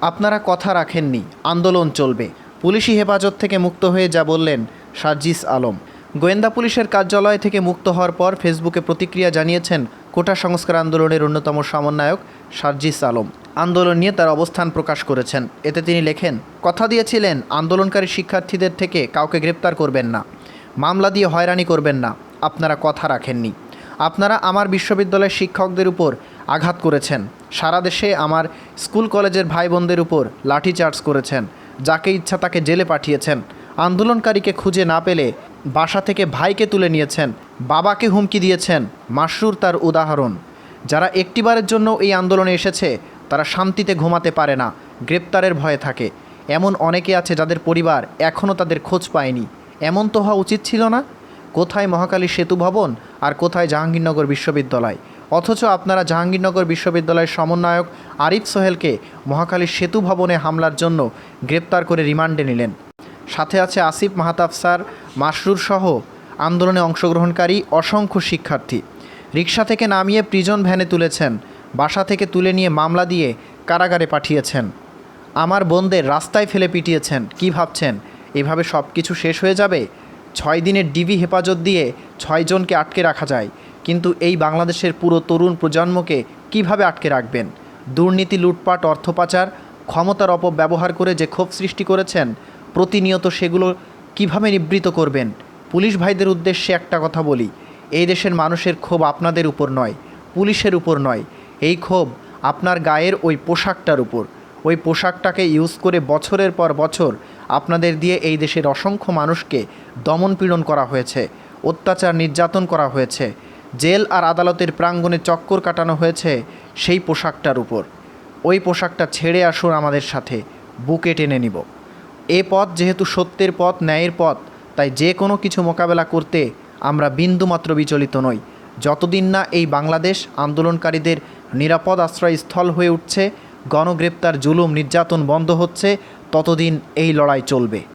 আপনারা কথা রাখেননি, আন্দোলন চলবে। পুলিশি হেফাজত থেকে মুক্ত হয়ে যা বললেন সার্জিস আলম। গোয়েন্দা পুলিশের কার্যালয় থেকে মুক্ত হওয়ার পর ফেসবুকে প্রতিক্রিয়া জানিয়েছেন কোটা সংস্কার আন্দোলনের অন্যতম সমন্বয়ক সার্জিস আলম। আন্দোলন নিয়ে তার অবস্থান প্রকাশ করেছেন। এতে তিনি লেখেন, কথা দিয়েছিলেন, আন্দোলনকারী শিক্ষার্থীদের থেকে কাউকে গ্রেপ্তার করবেন না। মামলা দিয়ে হয়রানি করবেন না। আপনারা কথা রাখেননি। আপনারা আমার বিশ্ববিদ্যালয়ের শিক্ষকদের উপর আঘাত করেছেন। সারা দেশে আমার স্কুল কলেজের ভাই বোনদের উপর লাঠিচার্জ করেছেন, যাকে ইচ্ছা তাকে জেলে পাঠিয়েছেন। আন্দোলনকারীকে খুঁজে না পেলে বাসা থেকে ভাইকে তুলে নিয়েছেন, বাবাকে হুমকি দিয়েছেন মাসরুর তার উদাহরণ। যারা একটিবারের জন্য এই আন্দোলনে এসেছে, তারা শান্তিতে ঘুমাতে পারে না, গ্রেপ্তারের ভয়ে থাকে। এমন অনেকে আছে যাদের পরিবার এখনও তাদের খোঁজ পায়নি। এমন তো হওয়া উচিত ছিল না? কোথায় মহাকালী সেতু ভবন আর কোথায় জাহাঙ্গীরনগর বিশ্ববিদ্যালয়? অথচ আপনারা জাহাঙ্গীরনগর বিশ্ববিদ্যালয়ের সমন্বয়ক আরিফ সোহেলকে মহাকালী সেতু ভবনে হামলার জন্য গ্রেপ্তার করে রিমান্ডে নিলেন। সাথে আছে আসিফ মাহাতাব স্যার মাসরুর সহ আন্দোলনে অংশগ্রহণকারী অসংখ্য শিক্ষার্থী। রিক্সা থেকে নামিয়ে প্রিজন ভ্যানে তুলেছেন, বাসা থেকে তুলে নিয়ে মামলা দিয়ে কারাগারে পাঠিয়েছেন। আমার বোনদের রাস্তায় ফেলে পিটিয়েছেন, কি ভাবছেন? এভাবে সব কিছু শেষ হয়ে যাবে? ছয় দিনের ডিবি হেফাজত দিয়ে ছয়জনকে আটকে রাখা যায়। কিন্তু এই বাংলাদেশের পুরো তরুণ প্রজন্মকে কীভাবে আটকে রাখবেন? দুর্নীতি, লুটপাট অর্থ পাচার ক্ষমতার অপব্যবহার করে যে ক্ষোভ সৃষ্টি করেছেন, প্রতিনিয়ত সেগুলো কীভাবে নিবৃত করবেন? পুলিশ ভাইদের উদ্দেশ্যে একটা কথা বলি, এই দেশের মানুষের ক্ষোভ আপনাদের উপর নয়, পুলিশের উপর নয়। এই ক্ষোভ আপনার গায়ের ওই পোশাকটার উপর। ওই পোশাকটাকে ইউজ করে বছরের পর বছর আপনাদের দিয়ে এই দেশের অসংখ্য মানুষকে দমনপীড়ন করা হয়েছে, অত্যাচার নির্যাতন করা হয়েছে, জেল আর আদালতের প্রাঙ্গণে চক্কর কাটানো হয়েছে সেই পোশাকটার উপর। ওই পোশাকটা ছেড়ে আসুন আমাদের সাথে, বুকে টেনে নিব। এ পথ যেহেতু সত্যের পথ, ন্যায়ের পথ, তাই যে কোনো কিছু মোকাবেলা করতে আমরা বিন্দুমাত্র বিচলিত নই। যতদিন না এই বাংলাদেশ আন্দোলনকারীদের নিরাপদ আশ্রয়স্থল হয়ে উঠছে, গণগ্রেপ্তার, জুলুম, নির্যাতন বন্ধ হচ্ছে ততদিন এই লড়াই চলবে।